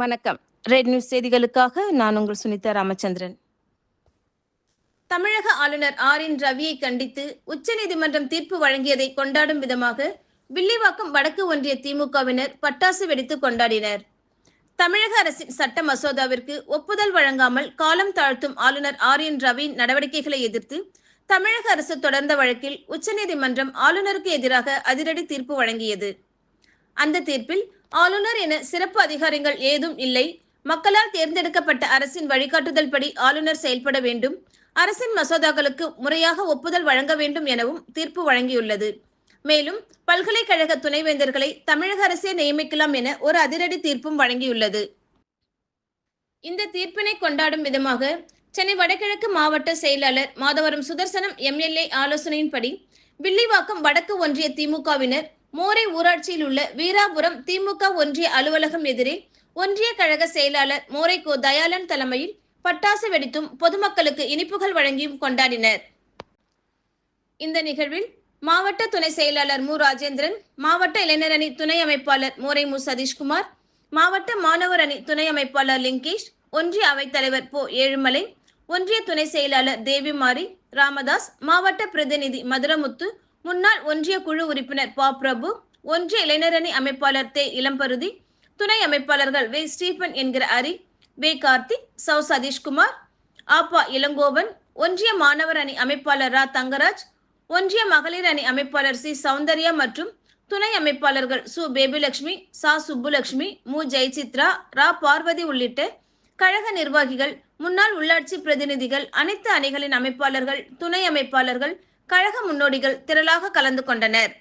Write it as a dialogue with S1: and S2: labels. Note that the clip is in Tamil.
S1: வணக்கம். ரெட் நியூஸ் செய்திகளுக்காக நான் உங்கள் சுனிதா ராமச்சந்திரன். தமிழக ஆளுநர் ஆர் என் ரவியை கண்டித்து உச்சநீதிமன்றம் தீர்ப்பு வழங்கியதை கொண்டாடும் விதமாக வில்லிவாக்கம் வடக்கு ஒன்றிய திமுகவினர் பட்டாசு வெடித்து கொண்டாடினர். தமிழக அரசின் சட்ட மசோதாவிற்கு ஒப்புதல் வழங்காமல் காலம் தாழ்த்தும் ஆளுநர் ஆர் என் ரவியின் நடவடிக்கைகளை எதிர்த்து தமிழக அரசு தொடர்ந்த வழக்கில் உச்சநீதிமன்றம் ஆளுநருக்கு எதிராக அதிரடி தீர்ப்பு வழங்கியது. அந்த தீர்ப்பில் ஆளுநர் என சிறப்பு அதிகாரங்கள் ஏதும் இல்லை. மக்களால் தேர்ந்தெடுக்கப்பட்ட அரசின் வழிகாட்டுதல் படி ஆளுநர் செயல்பட வேண்டும். அரசின் மசோதாக்களுக்கு முறையாக ஒப்புதல் வழங்க வேண்டும் எனவும் தீர்ப்பு வழங்கியுள்ளது. மேலும் பல்கலைக்கழக துணைவேந்தர்களை தமிழக அரசே நியமிக்கலாம் என ஒரு அதிரடி தீர்ப்பும் வழங்கியுள்ளது. இந்த தீர்ப்பினை கொண்டாடும் விதமாக சென்னை வடகிழக்கு மாவட்ட செயலாளர் மாதவரம் சுதர்சனம் எம்எல்ஏ ஆலோசனையின்படி வில்லிவாக்கம் வடக்கு ஒன்றிய திமுகவினர் மோரை ஊராட்சியில் உள்ள வீராபுரம் திமுக ஒன்றிய அலுவலகம் எதிரே ஒன்றிய கழக செயலாளர் மோரை கோ தயாளன் தலைமையில் பட்டாசு வெடித்தும் பொதுமக்களுக்கு இனிப்புகள் வழங்கியும் கொண்டாடினர். இந்த நிகழ்வில் மாவட்ட துணை செயலாளர் மு. ராஜேந்திரன் மாவட்ட இளைஞர் அணி துணை அமைப்பாளர் மோரை மு. சதீஷ்குமார் மாவட்ட மாணவர் அணி துணை அமைப்பாளர் லிங்கேஷ் ஒன்றிய அவைத்தலைவர் போ. ஏழுமலை ஒன்றிய துணை செயலாளர் தேவிமாரி ராமதாஸ் மாவட்ட பிரதிநிதி மதுரமுத்து முன்னாள் ஒன்றிய குழு உறுப்பினர் பா. பிரபு ஒன்றிய இளைஞரணி அமைப்பாளர் தே. இளம்பருதி துணை அமைப்பாளர்கள் வே. ஸ்டீபன் என்கிற அரி வே. கார்த்திக் சௌ. சதீஷ்குமார் ஆப்பா இளங்கோவன் ஒன்றிய மாணவர் அணி அமைப்பாளர் ரா. தங்கராஜ் ஒன்றிய மகளிர் அணி அமைப்பாளர் சி. சௌந்தர்யா மற்றும் துணை அமைப்பாளர்கள் சு. பேபிலட்சுமி சா. சுப்புலட்சுமி மு. ஜெயசித்ரா ரா. பார்வதி உள்ளிட்ட கழக நிர்வாகிகள் முன்னாள் உள்ளாட்சி பிரதிநிதிகள் அனைத்து அணிகளின் அமைப்பாளர்கள் துணை அமைப்பாளர்கள் கழக முன்னோடிகள் திரளாக கலந்து கொண்டனர்.